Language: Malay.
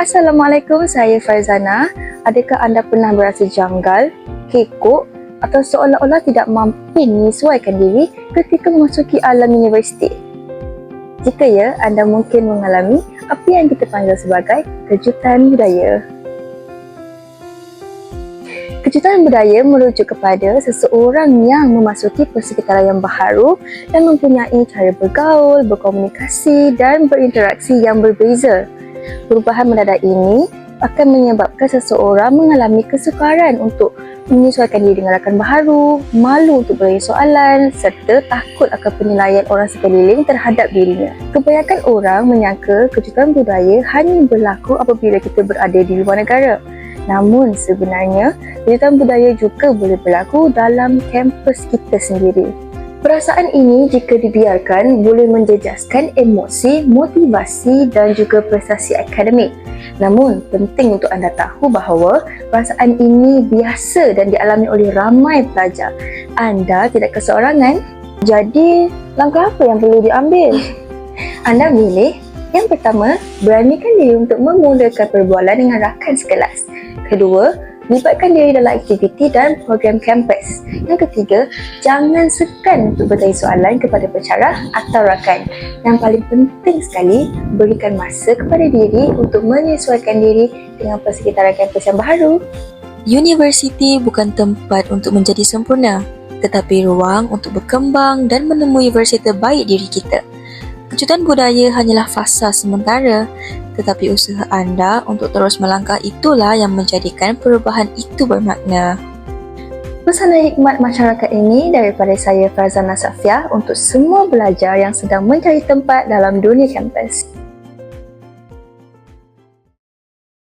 Assalamualaikum, saya Farzana. Adakah anda pernah berasa janggal, kekok atau seolah-olah tidak mampu menyesuaikan diri ketika memasuki alam universiti? Jika ya, anda mungkin mengalami apa yang kita panggil sebagai kejutan budaya. Kejutan budaya merujuk kepada seseorang yang memasuki persekitaran yang baharu dan mempunyai cara bergaul, berkomunikasi dan berinteraksi yang berbeza. Perubahan mendadak ini akan menyebabkan seseorang mengalami kesukaran untuk menyesuaikan diri dengan rakan baharu, malu untuk bertanya soalan serta takut akan penilaian orang sekeliling terhadap dirinya. Kebanyakan orang menyangka kejutan budaya hanya berlaku apabila kita berada di luar negara. Namun sebenarnya, kejutan budaya juga boleh berlaku dalam kampus kita sendiri. Perasaan ini jika dibiarkan boleh menjejaskan emosi, motivasi dan juga prestasi akademik. Namun, penting untuk anda tahu bahawa perasaan ini biasa dan dialami oleh ramai pelajar. Anda tidak keseorangan. Jadi, langkah apa yang perlu diambil? anda boleh yang pertama, beranikan diri untuk memulakan perbualan dengan rakan sekelas. Kedua, libatkan diri dalam aktiviti dan program kampus. Yang ketiga, jangan segan untuk bertanya soalan kepada pencarah atau rakan. Yang paling penting sekali, berikan masa kepada diri untuk menyesuaikan diri dengan persekitaran kampus yang baharu. Universiti bukan tempat untuk menjadi sempurna, tetapi ruang untuk berkembang dan menemui versi terbaik diri kita. Kejutan budaya hanyalah fasa sementara, tetapi usaha anda untuk terus melangkah itulah yang menjadikan perubahan itu bermakna. Pesan hikmat masyarakat ini daripada saya Farzana Safia untuk semua pelajar yang sedang mencari tempat dalam dunia kampus.